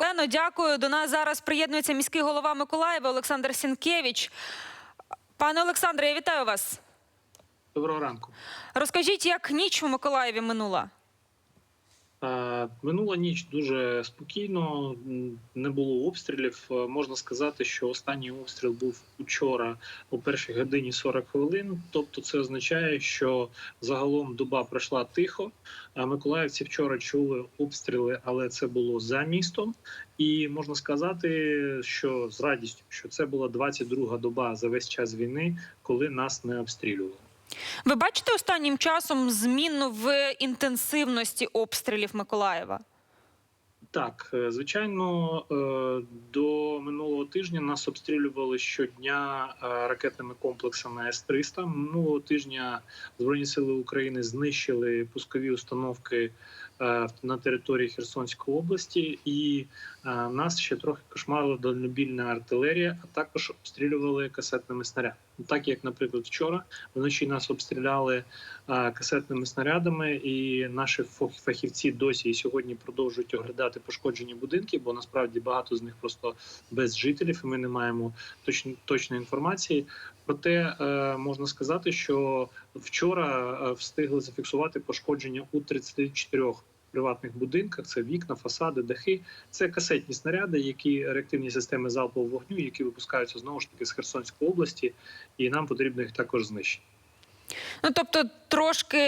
Олено, дякую. До нас зараз приєднується міський голова Миколаєва Олександр Сінкевич. Пане Олександре, я вітаю вас. Доброго ранку. Розкажіть, як ніч у Миколаєві минула? Е, Минула ніч дуже спокійно, не було обстрілів. Е, Можна сказати, що останній обстріл був учора о першій годині 40 хвилин. Тобто, це означає, що загалом доба пройшла тихо. А Миколаївці вчора чули обстріли, але це було за містом. І можна сказати, що з радістю, що це була 22-га доба за весь час війни, коли нас не обстрілювали. Ви бачите останнім часом зміну в інтенсивності обстрілів Миколаєва? Так, е, звичайно, е, до минулого тижня нас обстрілювали щодня е, ракетними комплексами С-300. Минулого тижня Збройні сили України знищили пускові установки на території Херсонської області, і е, нас ще трохи кошмарила дальнобільна артилерія, а також обстрілювали касетними снарядами. Так як, наприклад, вчора вночі нас обстріляли е, касетними снарядами, і наші фах- фахівці досі і сьогодні продовжують оглядати пошкоджені будинки, бо насправді багато з них просто без жителів, і ми не маємо точно точної інформації. Проте е, можна сказати, що вчора е, встигли зафіксувати пошкодження у 34 приватних будинках. Це вікна, фасади, дахи. Це касетні снаряди, які реактивні системи залпового вогню, які випускаються знову ж таки з Херсонської області, і нам потрібно їх також знищити. Ну тобто трошки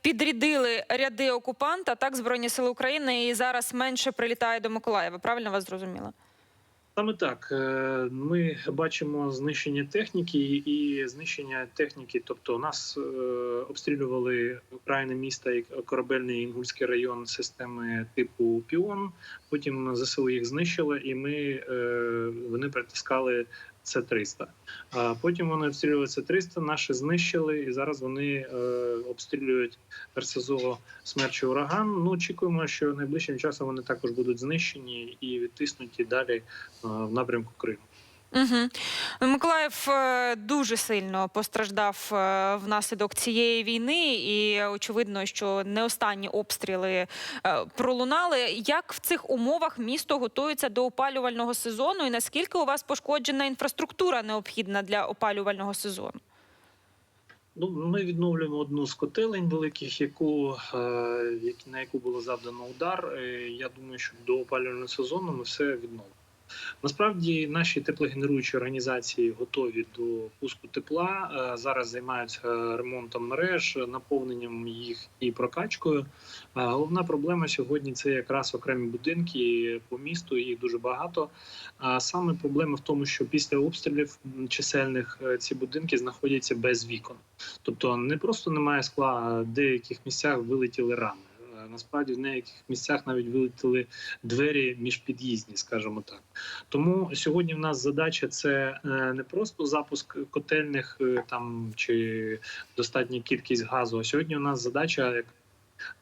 підрядили ряди окупанта, так Збройні сили України, і зараз менше прилітає до Миколаєва. Правильно вас зрозуміла? Саме так Е, ми бачимо знищення техніки і знищення техніки. Тобто, нас е, обстрілювали окраїни міста і корабельний інгульський район системи типу Піон. Потім ЗСУ їх знищили, і ми е, вони притискали. Це 300 А потім вони обстрілювали це 300 Наші знищили, і зараз вони е, обстрілюють РСЗО смерчий ураган. Ну очікуємо, що найближчим часом вони також будуть знищені і відтиснуті далі е, в напрямку Криму. Угу. Миколаїв е, дуже сильно постраждав е, внаслідок цієї війни, і очевидно, що не останні обстріли е, пролунали. Як в цих умовах місто готується до опалювального сезону, і наскільки у вас пошкоджена інфраструктура необхідна для опалювального сезону? Ну, ми відновлюємо одну з котелень великих, яку на яку було завдано удар. Я думаю, що до опалювального сезону ми все відновимо. Насправді наші теплогенеруючі організації готові до пуску тепла. Е, Зараз займаються ремонтом мереж, наповненням їх і прокачкою. Головна проблема сьогодні це якраз окремі будинки по місту. Їх дуже багато. А саме проблема в тому, що після обстрілів чисельних е, ці будинки знаходяться без вікон. Тобто не просто немає скла, а в деяких місцях вилетіли рами. Е, Насправді в деяких місцях навіть вилетіли двері міжпід'їзні, скажімо так. Тому сьогодні в нас задача це е, не просто запуск котельних е, там чи достатня кількість газу. А сьогодні у нас задача як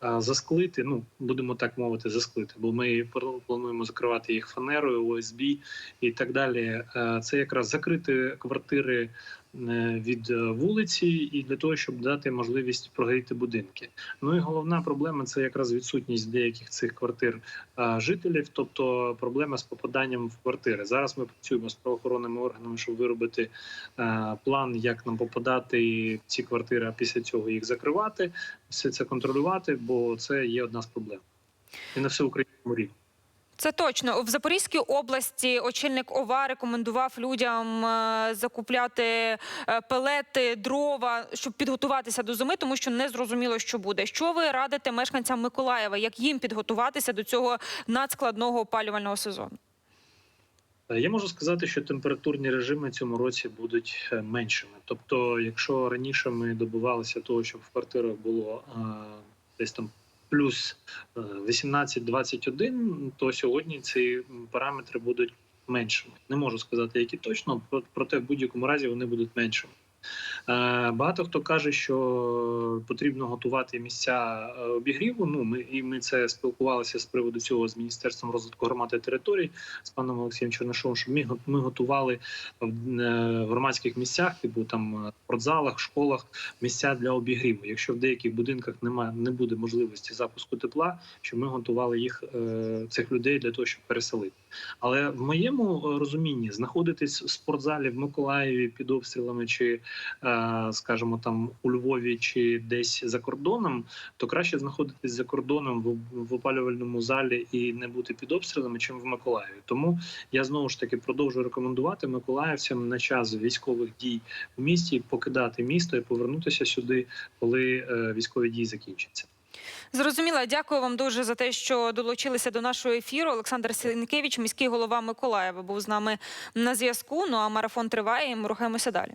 е, засклити, ну будемо так мовити, засклити, бо ми плануємо закривати їх фанерою, ОСБ і так далі. Це якраз закрити квартири від е, вулиці, і для того, щоб дати можливість прогріти будинки. Ну і головна проблема це якраз відсутність деяких цих квартир е, жителів, тобто проблема з попаданням в квартири. Зараз ми працюємо з правоохоронними органами, щоб виробити е, план, як нам попадати в ці квартири, а після цього їх закривати, все це контролювати, бо це є одна з проблем. І на всеукраїнському рівні. Це точно в Запорізькій області очільник ОВА рекомендував людям е, закупляти е, пелети, дрова, щоб підготуватися до зими, тому що не зрозуміло, що буде. Що ви радите мешканцям Миколаєва, як їм підготуватися до цього надскладного опалювального сезону? Е, Я можу сказати, що температурні режими цьому році будуть меншими. Тобто, якщо раніше ми добивалися того, щоб в квартирах було десь там плюс е, 18-21, то сьогодні ці параметри будуть меншими. Не можу сказати, які точно, про- проте в будь-якому разі вони будуть меншими. Е, Багато хто каже, що потрібно готувати місця е, обігріву. Ну ми і ми це спілкувалися з приводу цього з міністерством розвитку громад і територій з паном Олексієм Чернишовим. Щоб ми ми готували в е, громадських місцях, типу там спортзалах, школах, місця для обігріву. Якщо в деяких будинках немає, не буде можливості запуску тепла, щоб ми готували їх цих людей для того, щоб переселити. Але в моєму розумінні знаходитись в спортзалі в Миколаєві під обстрілами, чи скажімо, там у Львові, чи десь за кордоном, то краще знаходитись за кордоном в, в опалювальному залі і не бути під обстрілами, чим в Миколаєві. Тому я знову ж таки продовжую рекомендувати миколаївцям на час військових дій в місті покидати місто і повернутися сюди, коли е, військові дії закінчаться. Зрозуміла. Дякую вам дуже за те, що долучилися до нашого ефіру. Олександр Сінкевич, міський голова Миколаєва, був з нами на зв'язку. Ну а марафон триває. і Ми рухаємося далі.